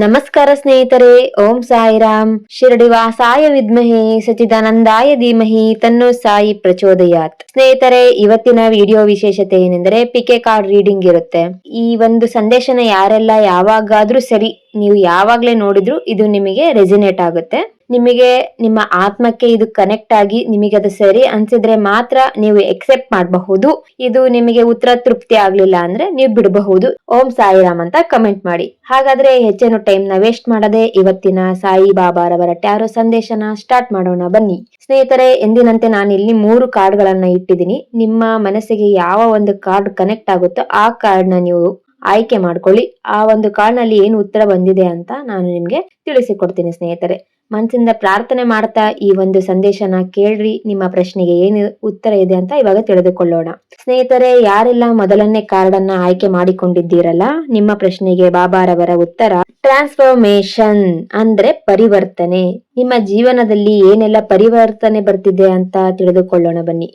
ನಮಸ್ಕಾರ ಸ್ನೇಹಿತರೆ, ಓಂ ಸಾಯಿರಾಮ್. ಶಿರಡಿ ವಾಸಾಯ ವಿದ್ಮಹಿ ಸಚಿದಾನಂದಾಯ ಧೀಮಹಿ, ತನ್ನೋ ಸಾಯಿ ಪ್ರಚೋದಯಾತ್. ಸ್ನೇಹಿತರೆ, ಇವತ್ತಿನ ವಿಡಿಯೋ ವಿಶೇಷತೆ ಏನೆಂದರೆ, ಪಿಕೆ ಕಾರ್ಡ್ ರೀಡಿಂಗ್ ಇರುತ್ತೆ. ಈ ಒಂದು ಸಂದೇಶನ ಯಾರೆಲ್ಲ ಯಾವಾಗಾದ್ರೂ ಸರಿ ನೀವು ಯಾವಾಗ್ಲೇ ನೋಡಿದ್ರು ಇದು ನಿಮಗೆ ರೆಸಿನೇಟ್ ಆಗುತ್ತೆ. ನಿಮಗೆ ನಿಮ್ಮ ಆತ್ಮಕ್ಕೆ ಇದು ಕನೆಕ್ಟ್ ಆಗಿ ನಿಮಗೆ ಅದು ಸರಿ ಅನ್ಸಿದ್ರೆ ಮಾತ್ರ ನೀವು ಎಕ್ಸೆಪ್ಟ್ ಮಾಡಬಹುದು. ಇದು ನಿಮಗೆ ಉತ್ತರ ತೃಪ್ತಿ ಆಗ್ಲಿಲ್ಲ ಅಂದ್ರೆ ನೀವು ಬಿಡಬಹುದು. ಓಂ ಸಾಯಿರಾಮ್ ಅಂತ ಕಮೆಂಟ್ ಮಾಡಿ. ಹಾಗಾದ್ರೆ ಹೆಚ್ಚೇನು ಟೈಮ್ನ ವೇಸ್ಟ್ ಮಾಡದೆ ಇವತ್ತಿನ ಸಾಯಿ ಬಾಬಾರವರ ಟ್ಯಾರೋ ಸಂದೇಶನ ಸ್ಟಾರ್ಟ್ ಮಾಡೋಣ ಬನ್ನಿ. ಸ್ನೇಹಿತರೆ, ಎಂದಿನಂತೆ ನಾನು ಇಲ್ಲಿ ಮೂರು ಕಾರ್ಡ್ ಗಳನ್ನ ಇಟ್ಟಿದ್ದೀನಿ. ನಿಮ್ಮ ಮನಸ್ಸಿಗೆ ಯಾವ ಒಂದು ಕಾರ್ಡ್ ಕನೆಕ್ಟ್ ಆಗುತ್ತೋ ಆ ಕಾರ್ಡ್ನ ನೀವು ಆಯ್ಕೆ ಮಾಡ್ಕೊಳ್ಳಿ. ಆ ಒಂದು ಕಾರ್ಡ್ನಲ್ಲಿ ಏನು ಉತ್ತರ ಬಂದಿದೆ ಅಂತ ನಾನು ನಿಮ್ಗೆ ತಿಳಿಸಿಕೊಡ್ತೀನಿ ಸ್ನೇಹಿತರೆ. ಮನಸ್ಸಿಂದ ಪ್ರಾರ್ಥನೆ ಮಾಡ್ತಾ ಈ ಒಂದು ಸಂದೇಶನ ಕೇಳ್ರಿ. ನಿಮ್ಮ ಪ್ರಶ್ನೆಗೆ ಏನು ಉತ್ತರ ಇದೆ ಅಂತ ಇವಾಗ ತಿಳಿದುಕೊಳ್ಳೋಣ. ಸ್ನೇಹಿತರೆ, ಯಾರೆಲ್ಲ ಮೊದಲನೇ ಕಾರ್ಡ್ ಅನ್ನ ಆಯ್ಕೆ ಮಾಡಿಕೊಂಡಿದ್ದೀರಲ್ಲ, ನಿಮ್ಮ ಪ್ರಶ್ನೆಗೆ ಬಾಬಾರವರ ಉತ್ತರ ಟ್ರಾನ್ಸ್ಫಾರ್ಮೇಶನ್ ಅಂದ್ರೆ ಪರಿವರ್ತನೆ. ನಿಮ್ಮ ಜೀವನದಲ್ಲಿ ಏನೆಲ್ಲ ಪರಿವರ್ತನೆ ಬರ್ತಿದೆ ಅಂತ ತಿಳಿದುಕೊಳ್ಳೋಣ ಬನ್ನಿ.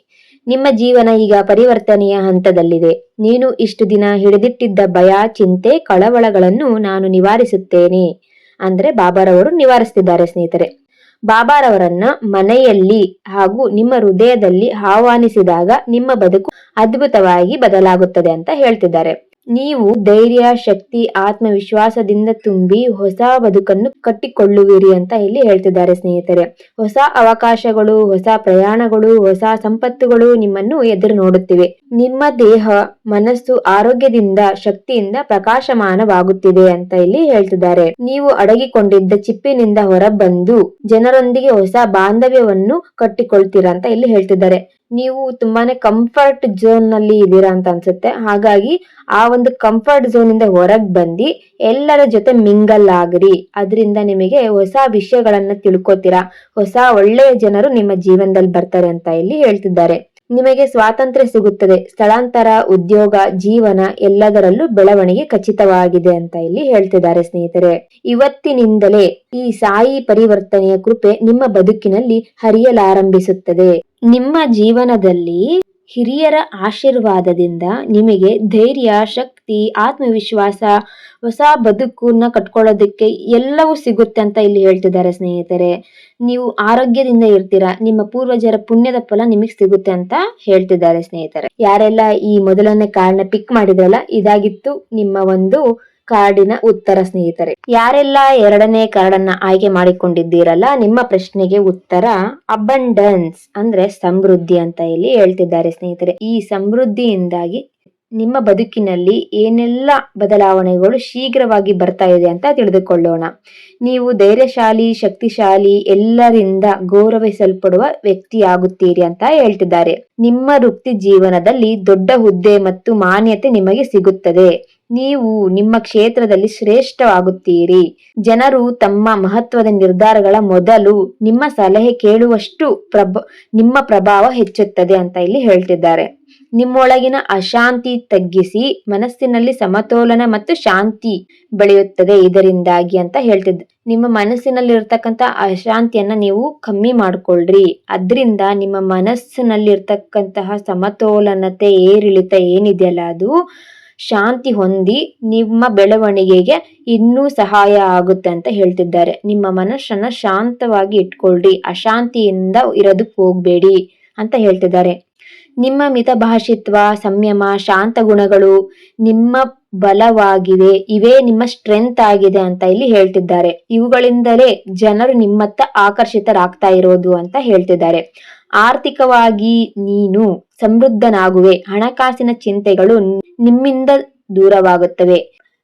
ನಿಮ್ಮ ಜೀವನ ಈಗ ಪರಿವರ್ತನೆಯ ಹಂತದಲ್ಲಿದೆ. ನೀನು ಇಷ್ಟು ದಿನ ಹಿಡಿದಿಟ್ಟಿದ್ದ ಭಯ, ಚಿಂತೆ, ಕಳವಳಗಳನ್ನು ನಾನು ನಿವಾರಿಸುತ್ತೇನೆ. ಅಂದ್ರೆ ಬಾಬಾರವರು ನಿವಾರಿಸ್ತಿದ್ದಾರೆ ಸ್ನೇಹಿತರೆ. ಬಾಬಾರವರನ್ನ ಮನೆಯಲ್ಲಿ ಹಾಗೂ ನಿಮ್ಮ ಹೃದಯದಲ್ಲಿ ಆಹ್ವಾನಿಸಿದಾಗ ನಿಮ್ಮ ಬದುಕು ಅದ್ಭುತವಾಗಿ ಬದಲಾಗುತ್ತದೆ ಅಂತ ಹೇಳ್ತಿದ್ದಾರೆ. ನೀವು ಧೈರ್ಯ, ಶಕ್ತಿ, ಆತ್ಮವಿಶ್ವಾಸದಿಂದ ತುಂಬಿ ಹೊಸ ಬದುಕನ್ನು ಕಟ್ಟಿಕೊಳ್ಳುವಿರಿ ಅಂತ ಇಲ್ಲಿ ಹೇಳ್ತಿದ್ದಾರೆ ಸ್ನೇಹಿತರೆ. ಹೊಸ ಅವಕಾಶಗಳು, ಹೊಸ ಪ್ರಯಾಣಗಳು, ಹೊಸ ಸಂಪತ್ತುಗಳು ನಿಮ್ಮನ್ನು ಎದುರು ನೋಡುತ್ತಿವೆ. ನಿಮ್ಮ ದೇಹ, ಮನಸ್ಸು ಆರೋಗ್ಯದಿಂದ, ಶಕ್ತಿಯಿಂದ ಪ್ರಕಾಶಮಾನವಾಗುತ್ತಿದೆ ಅಂತ ಇಲ್ಲಿ ಹೇಳ್ತಿದ್ದಾರೆ. ನೀವು ಅಡಗಿಕೊಂಡಿದ್ದ ಚಿಪ್ಪಿನಿಂದ ಹೊರಬಂದು ಜನರೊಂದಿಗೆ ಹೊಸ ಬಾಂಧವ್ಯವನ್ನು ಕಟ್ಟಿಕೊಳ್ತೀರಾ ಅಂತ ಇಲ್ಲಿ ಹೇಳ್ತಿದ್ದಾರೆ. ನೀವು ತುಂಬಾನೇ ಕಂಫರ್ಟ್ ಝೋನ್ನಲ್ಲಿ ಇದ್ದೀರಾ ಅಂತ ಅನ್ಸುತ್ತೆ. ಹಾಗಾಗಿ ಆ ಒಂದು ಕಂಫರ್ಟ್ ಝೋನ್ ಇಂದ ಹೊರಗ್ ಬಂದು ಎಲ್ಲರ ಜೊತೆ ಮಿಂಗಲ್ ಆಗ್ರಿ. ಅದರಿಂದ ನಿಮಗೆ ಹೊಸ ವಿಷಯಗಳನ್ನ ತಿಳ್ಕೊತೀರಾ. ಹೊಸ ಒಳ್ಳೆಯ ಜನರು ನಿಮ್ಮ ಜೀವನದಲ್ಲಿ ಬರ್ತಾರೆ ಅಂತ ಇಲ್ಲಿ ಹೇಳ್ತಿದ್ದಾರೆ. ನಿಮಗೆ ಸ್ವಾತಂತ್ರ್ಯ ಸಿಗುತ್ತದೆ. ಸ್ಥಳಾಂತರ, ಉದ್ಯೋಗ, ಜೀವನ ಎಲ್ಲದರಲ್ಲೂ ಬೆಳವಣಿಗೆ ಖಚಿತವಾಗಿದೆ ಅಂತ ಇಲ್ಲಿ ಹೇಳ್ತಿದ್ದಾರೆ ಸ್ನೇಹಿತರೆ. ಇವತ್ತಿನಿಂದಲೇ ಈ ಸಾಯಿ ಪರಿವರ್ತನೆಯ ಕೃಪೆ ನಿಮ್ಮ ಬದುಕಿನಲ್ಲಿ ಹರಿಯಲಾರಂಭಿಸುತ್ತದೆ. ನಿಮ್ಮ ಜೀವನದಲ್ಲಿ ಹಿರಿಯರ ಆಶೀರ್ವಾದದಿಂದ ನಿಮಗೆ ಧೈರ್ಯ, ಶಕ್ತಿ, ಆತ್ಮವಿಶ್ವಾಸ, ಹೊಸ ಬದುಕನ್ನ ಕಟ್ಕೊಳ್ಳೋದಕ್ಕೆ ಎಲ್ಲವೂ ಸಿಗುತ್ತೆ ಅಂತ ಇಲ್ಲಿ ಹೇಳ್ತಿದ್ದಾರೆ ಸ್ನೇಹಿತರೆ. ನೀವು ಆರೋಗ್ಯದಿಂದ ಇರ್ತೀರಾ, ನಿಮ್ಮ ಪೂರ್ವಜರ ಪುಣ್ಯದ ಫಲ ನಿಮಗೆ ಸಿಗುತ್ತೆ ಅಂತ ಹೇಳ್ತಿದ್ದಾರೆ ಸ್ನೇಹಿತರೆ. ಯಾರೆಲ್ಲ ಈ ಮೊದಲನೇ ಕಾರಣ ಪಿಕ್ ಮಾಡಿದ್ರಲ್ಲ, ಇದಾಗಿತ್ತು ನಿಮ್ಮ ಒಂದು ಕಾರ್ಡಿನ ಉತ್ತರ ಸ್ನೇಹಿತರೆ. ಯಾರೆಲ್ಲ ಎರಡನೇ ಕಾರ್ಡನ್ನ ಆಯ್ಕೆ ಮಾಡಿಕೊಂಡಿದ್ದೀರಲ್ಲ, ನಿಮ್ಮ ಪ್ರಶ್ನೆಗೆ ಉತ್ತರ ಅಬಂಡನ್ಸ್ ಅಂದ್ರೆ ಸಮೃದ್ಧಿ ಅಂತ ಇಲ್ಲಿ ಹೇಳ್ತಿದ್ದಾರೆ ಸ್ನೇಹಿತರೆ. ಈ ಸಮೃದ್ಧಿಯಿಂದಾಗಿ ನಿಮ್ಮ ಬದುಕಿನಲ್ಲಿ ಏನೆಲ್ಲ ಬದಲಾವಣೆಗಳು ಶೀಘ್ರವಾಗಿ ಬರ್ತಾ ಇದೆ ಅಂತ ತಿಳಿದುಕೊಳ್ಳೋಣ. ನೀವು ಧೈರ್ಯಶಾಲಿ, ಶಕ್ತಿಶಾಲಿ, ಎಲ್ಲರಿಂದ ಗೌರವಿಸಲ್ಪಡುವ ವ್ಯಕ್ತಿಯಾಗುತ್ತೀರಿ ಅಂತ ಹೇಳ್ತಿದ್ದಾರೆ. ನಿಮ್ಮ ವೃತ್ತಿ ಜೀವನದಲ್ಲಿ ದೊಡ್ಡ ಹುದ್ದೆ ಮತ್ತು ಮಾನ್ಯತೆ ನಿಮಗೆ ಸಿಗುತ್ತದೆ. ನೀವು ನಿಮ್ಮ ಕ್ಷೇತ್ರದಲ್ಲಿ ಶ್ರೇಷ್ಠವಾಗುತ್ತೀರಿ. ಜನರು ತಮ್ಮ ಮಹತ್ವದ ನಿರ್ಧಾರಗಳ ಮೊದಲು ನಿಮ್ಮ ಸಲಹೆ ಕೇಳುವಷ್ಟು ಪ್ರಭ, ನಿಮ್ಮ ಪ್ರಭಾವ ಹೆಚ್ಚುತ್ತದೆ ಅಂತ ಇಲ್ಲಿ ಹೇಳ್ತಿದ್ದಾರೆ. ನಿಮ್ಮೊಳಗಿನ ಅಶಾಂತಿ ತಗ್ಗಿಸಿ ಮನಸ್ಸಿನಲ್ಲಿ ಸಮತೋಲನ ಮತ್ತು ಶಾಂತಿ ಬೆಳೆಯುತ್ತದೆ ಇದರಿಂದಾಗಿ ಅಂತ ಹೇಳ್ತಿದ್ದ ನಿಮ್ಮ ಮನಸ್ಸಿನಲ್ಲಿ ಇರ್ತಕ್ಕಂಥ ಅಶಾಂತಿಯನ್ನ ನೀವು ಕಮ್ಮಿ ಮಾಡ್ಕೊಳ್ರಿ. ಅದರಿಂದ ನಿಮ್ಮ ಮನಸ್ಸಿನಲ್ಲಿರ್ತಕ್ಕಂತಹ ಸಮತೋಲನತೆ ಏರಿಳಿತ ಏನಿದೆಯಲ್ಲ ಅದು ಶಾಂತಿ ಹೊಂದಿ ನಿಮ್ಮ ಬೆಳವಣಿಗೆಗೆ ಇನ್ನೂ ಸಹಾಯ ಆಗುತ್ತೆ ಅಂತ ಹೇಳ್ತಿದ್ದಾರೆ. ನಿಮ್ಮ ಮನಸ್ಸನ್ನ ಶಾಂತವಾಗಿ ಇಟ್ಕೊಳ್ರಿ, ಅಶಾಂತಿಯಿಂದ ಇರೋದಕ್ಕೆ ಹೋಗ್ಬೇಡಿ ಅಂತ ಹೇಳ್ತಿದ್ದಾರೆ. ನಿಮ್ಮ ಮಿತಭಾಷಿತ್ವ, ಸಂಯಮ, ಶಾಂತ ಗುಣಗಳು ನಿಮ್ಮ ಬಲವಾಗಿವೆ ಇವೇ ನಿಮ್ಮ ಸ್ಟ್ರೆಂತ್ ಆಗಿದೆ ಅಂತ ಇಲ್ಲಿ ಹೇಳ್ತಿದ್ದಾರೆ. ಇವುಗಳಿಂದಲೇ ಜನರು ನಿಮ್ಮತ್ತ ಆಕರ್ಷಿತರಾಗ್ತಾ ಇರೋದು ಅಂತ ಹೇಳ್ತಿದ್ದಾರೆ. ಆರ್ಥಿಕವಾಗಿ ನೀನು ಸಮೃದ್ಧನಾಗುವೆ. ಹಣಕಾಸಿನ ಚಿಂತೆಗಳು ನಿಮ್ಮಿಂದ ದೂರವಾಗುತ್ತವೆ.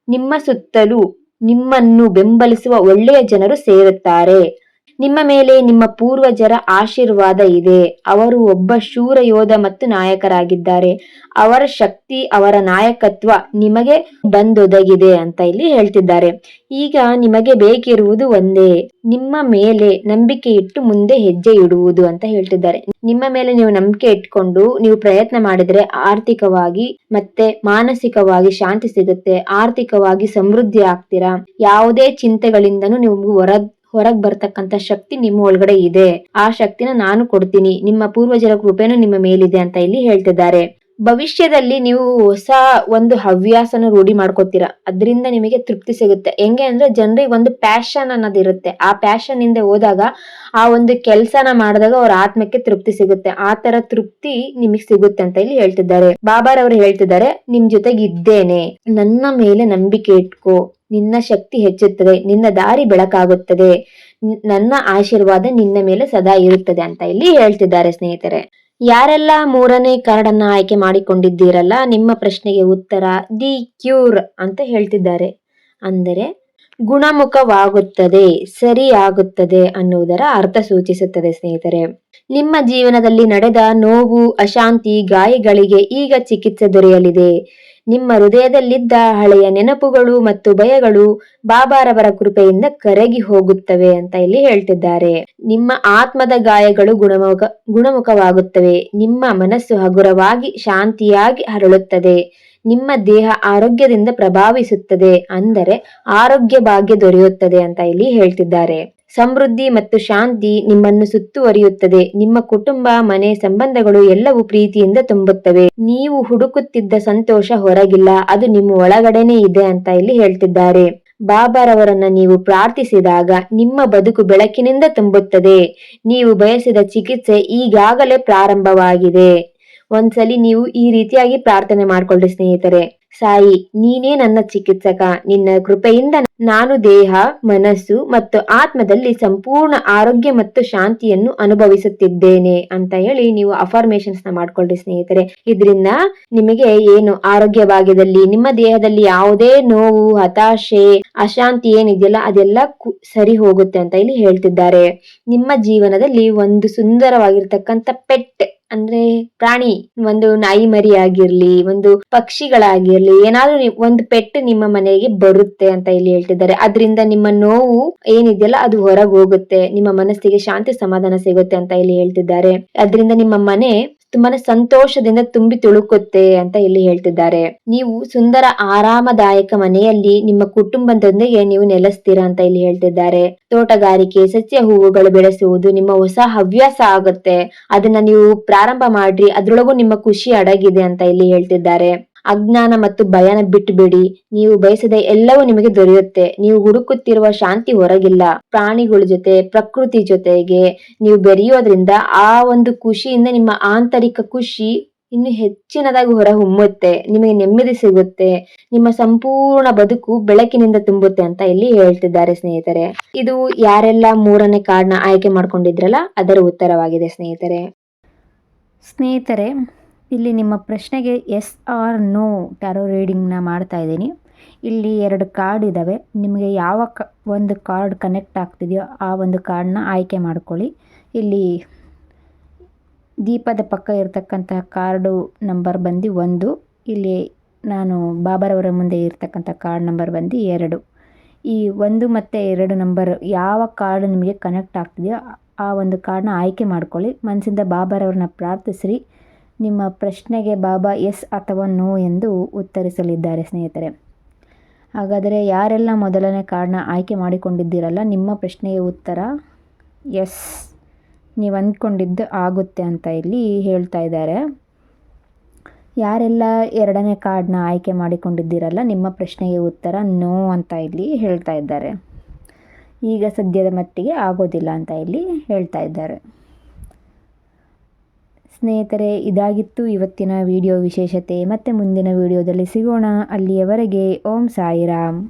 ನಿಮ್ಮ ಸುತ್ತಲೂ ನಿಮ್ಮನ್ನು ಬೆಂಬಲಿಸುವ ಒಳ್ಳೆಯ ಜನರು ಸೇರುತ್ತಾರೆ. ನಿಮ್ಮ ಮೇಲೆ ನಿಮ್ಮ ಪೂರ್ವಜರ ಆಶೀರ್ವಾದ ಇದೆ. ಅವರು ಒಬ್ಬ ಶೂರ ಯೋಧ ಮತ್ತು ನಾಯಕರಾಗಿದ್ದಾರೆ. ಅವರ ಶಕ್ತಿ, ಅವರ ನಾಯಕತ್ವ ನಿಮಗೆ ಬಂದೊದಗಿದೆ ಅಂತ ಇಲ್ಲಿ ಹೇಳ್ತಿದ್ದಾರೆ. ಈಗ ನಿಮಗೆ ಬೇಕಿರುವುದು ಒಂದೇ. ನಿಮ್ಮ ಮೇಲೆ ನಂಬಿಕೆ ಇಟ್ಟು ಮುಂದೆ ಹೆಜ್ಜೆ ಇಡುವುದು ಅಂತ ಹೇಳ್ತಿದ್ದಾರೆ. ನಿಮ್ಮ ಮೇಲೆ ನೀವು ನಂಬಿಕೆ ಇಟ್ಕೊಂಡು ನೀವು ಪ್ರಯತ್ನ ಮಾಡಿದ್ರೆ ಆರ್ಥಿಕವಾಗಿ ಮತ್ತೆ ಮಾನಸಿಕವಾಗಿ ಶಾಂತಿ ಸಿಗುತ್ತೆ. ಆರ್ಥಿಕವಾಗಿ ಸಮೃದ್ಧಿ ಆಗ್ತೀರಾ? ಯಾವುದೇ ಚಿಂತೆಗಳಿಂದನೂ ನೀವು ಹೊರ ಹೊರಗ್ ಬರ್ತಕ್ಕಂತ ಶಕ್ತಿ ನಿಮ್ಮ ಒಳಗಡೆ ಇದೆ. ಆ ಶಕ್ತಿನ ನಾನು ಕೊಡ್ತೀನಿ. ನಿಮ್ಮ ಪೂರ್ವಜರ ಕೃಪೆನೂ ನಿಮ್ಮ ಮೇಲಿದೆ ಅಂತ ಇಲ್ಲಿ ಹೇಳ್ತಿದ್ದಾರೆ. ಭವಿಷ್ಯದಲ್ಲಿ ನೀವು ಹೊಸ ಒಂದು ಹವ್ಯಾಸನ ರೂಢಿ ಮಾಡ್ಕೋತೀರಾ. ಅದರಿಂದ ನಿಮಗೆ ತೃಪ್ತಿ ಸಿಗುತ್ತೆ. ಹೆಂಗೆ ಅಂದ್ರೆ ಜನರಿಗೆ ಒಂದು ಪ್ಯಾಷನ್ ಅನ್ನೋದು ಇರುತ್ತೆ. ಆ ಪ್ಯಾಷನ್ ಇಂದ ಹೋದಾಗ ಆ ಒಂದು ಕೆಲಸನ ಮಾಡಿದಾಗ ಅವ್ರ ಆತ್ಮಕ್ಕೆ ತೃಪ್ತಿ ಸಿಗುತ್ತೆ. ಆ ತರ ತೃಪ್ತಿ ನಿಮಗೆ ಸಿಗುತ್ತೆ ಅಂತ ಇಲ್ಲಿ ಹೇಳ್ತಿದ್ದಾರೆ. ಬಾಬಾರವರು ಹೇಳ್ತಿದ್ದಾರೆ, ನಿಮ್ ಜೊತೆಗಿದ್ದೇನೆ ನನ್ನ ಮೇಲೆ ನಂಬಿಕೆ ಇಟ್ಕೋ. ನಿನ್ನ ಶಕ್ತಿ ಹೆಚ್ಚುತ್ತದೆ, ನಿನ್ನ ದಾರಿ ಬೆಳಕಾಗುತ್ತದೆ ನನ್ನ ಆಶೀರ್ವಾದ ನಿನ್ನ ಮೇಲೆ ಸದಾ ಇರುತ್ತದೆ ಅಂತ ಇಲ್ಲಿ ಹೇಳ್ತಿದ್ದಾರೆ ಸ್ನೇಹಿತರೆ. ಯಾರೆಲ್ಲ ಮೂರನೇ ಕಾರ್ಡನ್ನ ಆಯ್ಕೆ ಮಾಡಿಕೊಂಡಿದ್ದೀರಲ್ಲ, ನಿಮ್ಮ ಪ್ರಶ್ನೆಗೆ ಉತ್ತರ ದಿ ಕ್ಯೂರ್ ಅಂತ ಹೇಳ್ತಿದ್ದಾರೆ. ಅಂದರೆ, ಗುಣಮುಖವಾಗುತ್ತದೆ, ಸರಿಯಾಗುತ್ತದೆ ಅನ್ನುವುದರ ಅರ್ಥ ಸೂಚಿಸುತ್ತದೆ ಸ್ನೇಹಿತರೆ. ನಿಮ್ಮ ಜೀವನದಲ್ಲಿ ನಡೆದ ನೋವು, ಅಶಾಂತಿ, ಗಾಯಗಳಿಗೆ ಈಗ ಚಿಕಿತ್ಸೆ ದೊರೆಯಲಿದೆ. ನಿಮ್ಮ ಹೃದಯದಲ್ಲಿದ್ದ ಹಳೆಯ ನೆನಪುಗಳು ಮತ್ತು ಭಯಗಳು ಬಾಬಾರವರ ಕೃಪೆಯಿಂದ ಕರಗಿ ಹೋಗುತ್ತವೆ ಅಂತ ಇಲ್ಲಿ ಹೇಳ್ತಿದ್ದಾರೆ. ನಿಮ್ಮ ಆತ್ಮದ ಗಾಯಗಳು ಗುಣಮುಖ, ಗುಣಮುಖವಾಗುತ್ತವೆ. ನಿಮ್ಮ ಮನಸ್ಸು ಹಗುರವಾಗಿ, ಶಾಂತಿಯಾಗಿ ಹರಳುತ್ತದೆ. ನಿಮ್ಮ ದೇಹ ಆರೋಗ್ಯದಿಂದ ಪ್ರಭಾವಿಸುತ್ತದೆ. ಅಂದರೆ ಆರೋಗ್ಯ ಭಾಗ್ಯ ದೊರೆಯುತ್ತದೆ ಅಂತ ಇಲ್ಲಿ ಹೇಳ್ತಿದ್ದಾರೆ. ಸಮೃದ್ಧಿ ಮತ್ತು ಶಾಂತಿ ನಿಮ್ಮನ್ನು ಸುತ್ತುವರಿಯುತ್ತದೆ. ನಿಮ್ಮ ಕುಟುಂಬ, ಮನೆ, ಸಂಬಂಧಗಳು ಎಲ್ಲವೂ ಪ್ರೀತಿಯಿಂದ ತುಂಬುತ್ತವೆ. ನೀವು ಹುಡುಕುತ್ತಿದ್ದ ಸಂತೋಷ ಹೊರಗಿಲ್ಲ. ಅದು ನಿಮ್ಮ ಒಳಗಡೆನೆ ಇದೆ ಅಂತ ಇಲ್ಲಿ ಹೇಳ್ತಿದ್ದಾರೆ. ಬಾಬಾರವರನ್ನ ನೀವು ಪ್ರಾರ್ಥಿಸಿದಾಗ ನಿಮ್ಮ ಬದುಕು ಬೆಳಕಿನಿಂದ ತುಂಬುತ್ತದೆ. ನೀವು ಬಯಸಿದ ಚಿಕಿತ್ಸೆ ಈಗಾಗಲೇ ಪ್ರಾರಂಭವಾಗಿದೆ. ಒಂದ್ಸಲಿ ನೀವು ಈ ರೀತಿಯಾಗಿ ಪ್ರಾರ್ಥನೆ ಮಾಡ್ಕೊಳ್ಳಿ ಸ್ನೇಹಿತರೆ. ಸಾಯಿ, ನೀನೇ ನನ್ನ ಚಿಕಿತ್ಸಕ. ನಿನ್ನ ಕೃಪೆಯಿಂದ ನಾನು ದೇಹ, ಮನಸ್ಸು ಮತ್ತು ಆತ್ಮದಲ್ಲಿ ಸಂಪೂರ್ಣ ಆರೋಗ್ಯ ಮತ್ತು ಶಾಂತಿಯನ್ನು ಅನುಭವಿಸುತ್ತಿದ್ದೇನೆ ಅಂತ ಹೇಳಿ ನೀವು ಅಫಾರ್ಮೇಶನ್ಸ್ನ ಮಾಡ್ಕೊಳ್ಳಿ ಸ್ನೇಹಿತರೆ. ಇದರಿಂದ ನಿಮಗೆ ಏನು ಆರೋಗ್ಯವಾಗಿದಲ್ಲಿ ನಿಮ್ಮ ದೇಹದಲ್ಲಿ ಯಾವುದೇ ನೋವು, ಹತಾಶೆ, ಅಶಾಂತಿ ಏನಿದೆಯಲ್ಲ, ಅದೆಲ್ಲ ಸರಿ ಹೋಗುತ್ತೆ ಅಂತ ಇಲ್ಲಿ ಹೇಳ್ತಿದ್ದಾರೆ. ನಿಮ್ಮ ಜೀವನದಲ್ಲಿ ಒಂದು ಸುಂದರವಾಗಿರ್ತಕ್ಕಂಥ ಪೆಟ್. ಅಂದ್ರೆ ಪ್ರಾಣಿ, ಒಂದು ನಾಯಿ ಮರಿ ಆಗಿರ್ಲಿ, ಒಂದು ಪಕ್ಷಿಗಳಾಗಿರ್ಲಿ, ಏನಾದ್ರೂ ಒಂದು ಪೆಟ್ಟು ನಿಮ್ಮ ಮನೆಗೆ ಬರುತ್ತೆ ಅಂತ ಇಲ್ಲಿ ಹೇಳ್ತಿದ್ದಾರೆ. ಅದರಿಂದ ನಿಮ್ಮ ನೋವು ಏನಿದೆಯಲ್ಲ ಅದು ಹೊರಗೆ ಹೋಗುತ್ತೆ, ನಿಮ್ಮ ಮನಸ್ಸಿಗೆ ಶಾಂತಿ ಸಮಾಧಾನ ಸಿಗುತ್ತೆ ಅಂತ ಇಲ್ಲಿ ಹೇಳ್ತಿದ್ದಾರೆ. ಅದರಿಂದ ನಿಮ್ಮ ಮನೆ ತುಂಬಾನೇ ಸಂತೋಷದಿಂದ ತುಂಬಿ ತುಳುಕುತ್ತೆ ಅಂತ ಇಲ್ಲಿ ಹೇಳ್ತಿದ್ದಾರೆ. ನೀವು ಸುಂದರ ಆರಾಮದಾಯಕ ಮನೆಯಲ್ಲಿ ನಿಮ್ಮ ಕುಟುಂಬದೊಂದಿಗೆ ನೀವು ನೆಲೆಸ್ತೀರಾ ಅಂತ ಇಲ್ಲಿ ಹೇಳ್ತಿದ್ದಾರೆ. ತೋಟಗಾರಿಕೆ, ಸಸ್ಯ ಹೂವುಗಳು ಬೆಳೆಸುವುದು ನಿಮ್ಮ ಹೊಸ ಹವ್ಯಾಸ ಆಗುತ್ತೆ. ಅದನ್ನ ನೀವು ಪ್ರಾರಂಭ ಮಾಡ್ರಿ, ಅದ್ರೊಳಗೂ ನಿಮ್ಮ ಖುಷಿ ಅಡಗಿದೆ ಅಂತ ಇಲ್ಲಿ ಹೇಳ್ತಿದ್ದಾರೆ. ಅಜ್ಞಾನ ಮತ್ತು ಭಯನ ಬಿಟ್ಟುಬಿಡಿ ನೀವು ಬಯಸದ ಎಲ್ಲವೂ ನಿಮಗೆ ದೊರೆಯುತ್ತೆ. ನೀವು ಹುಡುಕುತ್ತಿರುವ ಶಾಂತಿ ಹೊರಗಿಲ್ಲ. ಪ್ರಾಣಿಗಳ ಜೊತೆ, ಪ್ರಕೃತಿ ಜೊತೆಗೆ ನೀವು ಬೆರೆಯೋದ್ರಿಂದ ಆ ಒಂದು ಖುಷಿಯಿಂದ ನಿಮ್ಮ ಆಂತರಿಕ ಖುಷಿ ಇನ್ನು ಹೆಚ್ಚಿನದಾಗಿ ಹೊರ ಹೊಮ್ಮುತ್ತೆ ನಿಮಗೆ ನೆಮ್ಮದಿ ಸಿಗುತ್ತೆ. ನಿಮ್ಮ ಸಂಪೂರ್ಣ ಬದುಕು ಬೆಳಕಿನಿಂದ ತುಂಬುತ್ತೆ ಅಂತ ಇಲ್ಲಿ ಹೇಳ್ತಿದ್ದಾರೆ ಸ್ನೇಹಿತರೆ. ಇದು ಯಾರೆಲ್ಲ ಮೂರನೇ ಕಾರ್ಡ್ನ ಆಯ್ಕೆ ಮಾಡ್ಕೊಂಡಿದ್ರಲ್ಲ, ಅದರ ಉತ್ತರವಾಗಿದೆ ಸ್ನೇಹಿತರೆ. ಸ್ನೇಹಿತರೆ ಇಲ್ಲಿ ನಿಮ್ಮ ಪ್ರಶ್ನೆಗೆ ಎಸ್ ಆರ್ ನೋ ಟ್ಯಾರೋ ರೀಡಿಂಗ್ನ ಮಾಡ್ತಾ ಇದ್ದೀನಿ. ಇಲ್ಲಿ ಎರಡು ಕಾರ್ಡ್ ಇದ್ದಾವೆ ನಿಮಗೆ ಯಾವ ಕ, ಒಂದು ಕಾರ್ಡ್ ಕನೆಕ್ಟ್ ಆಗ್ತಿದೆಯೋ ಆ ಒಂದು ಕಾರ್ಡನ್ನ ಆಯ್ಕೆ ಮಾಡ್ಕೊಳ್ಳಿ. ಇಲ್ಲಿ ದೀಪದ ಪಕ್ಕ ಇರತಕ್ಕಂತಹ ಕಾರ್ಡು ನಂಬರ್ ಬಂದು ಒಂದು. ಇಲ್ಲಿ ನಾನು ಬಾಬರವರ ಮುಂದೆ ಇರತಕ್ಕಂಥ ಕಾರ್ಡ್ ನಂಬರ್ ಬಂದು ಎರಡು. ಈ ಒಂದು ಮತ್ತು ಎರಡು ನಂಬರ್ ಯಾವ ಕಾರ್ಡ್ ನಿಮಗೆ ಕನೆಕ್ಟ್ ಆಗ್ತಿದೆಯೋ ಆ ಒಂದು ಕಾರ್ಡನ್ನ ಆಯ್ಕೆ ಮಾಡ್ಕೊಳ್ಳಿ. ಮನಸ್ಸಿಂದ ಬಾಬರವ್ರನ್ನ ಪ್ರಾರ್ಥಿಸ್ರಿ. ನಿಮ್ಮ ಪ್ರಶ್ನೆಗೆ ಬಾಬಾ ಎಸ್ ಅಥವಾ ನೋ ಎಂದು ಉತ್ತರಿಸಲಿದ್ದಾರೆ, ಸ್ನೇಹಿತರೆ. ಹಾಗಾದರೆ ಯಾರೆಲ್ಲ ಮೊದಲನೇ ಕಾರ್ಡ್ನ ಆಯ್ಕೆ ಮಾಡಿಕೊಂಡಿದ್ದೀರಲ್ಲ, ನಿಮ್ಮ ಪ್ರಶ್ನೆಗೆ ಉತ್ತರ ಎಸ್. ನೀವು ಅಂದ್ಕೊಂಡಿದ್ದು ಆಗುತ್ತೆ ಅಂತ ಇಲ್ಲಿ ಹೇಳ್ತಾ ಇದ್ದಾರೆ. ಯಾರೆಲ್ಲ ಎರಡನೇ ಕಾರ್ಡ್ನ ಆಯ್ಕೆ ಮಾಡಿಕೊಂಡಿದ್ದೀರಲ್ಲ, ನಿಮ್ಮ ಪ್ರಶ್ನೆಗೆ ಉತ್ತರ ನೋ ಅಂತ ಇಲ್ಲಿ ಹೇಳ್ತಾ ಇದ್ದಾರೆ. ಈಗ ಸದ್ಯದ ಮಟ್ಟಿಗೆ ಆಗೋದಿಲ್ಲ ಅಂತ ಇಲ್ಲಿ ಹೇಳ್ತಾ ಇದ್ದಾರೆ. ಸ್ನೇಹಿತರೆ ಇದಾಗಿತ್ತು ಇವತ್ತಿನ ವಿಡಿಯೋ ವಿಶೇಷತೆ. ಮತ್ತೆ ಮುಂದಿನ ವಿಡಿಯೋದಲ್ಲಿ ಸಿಗೋಣ. ಅಲ್ಲಿಯವರೆಗೆ ಓಂ ಸಾಯಿರಾಮ್.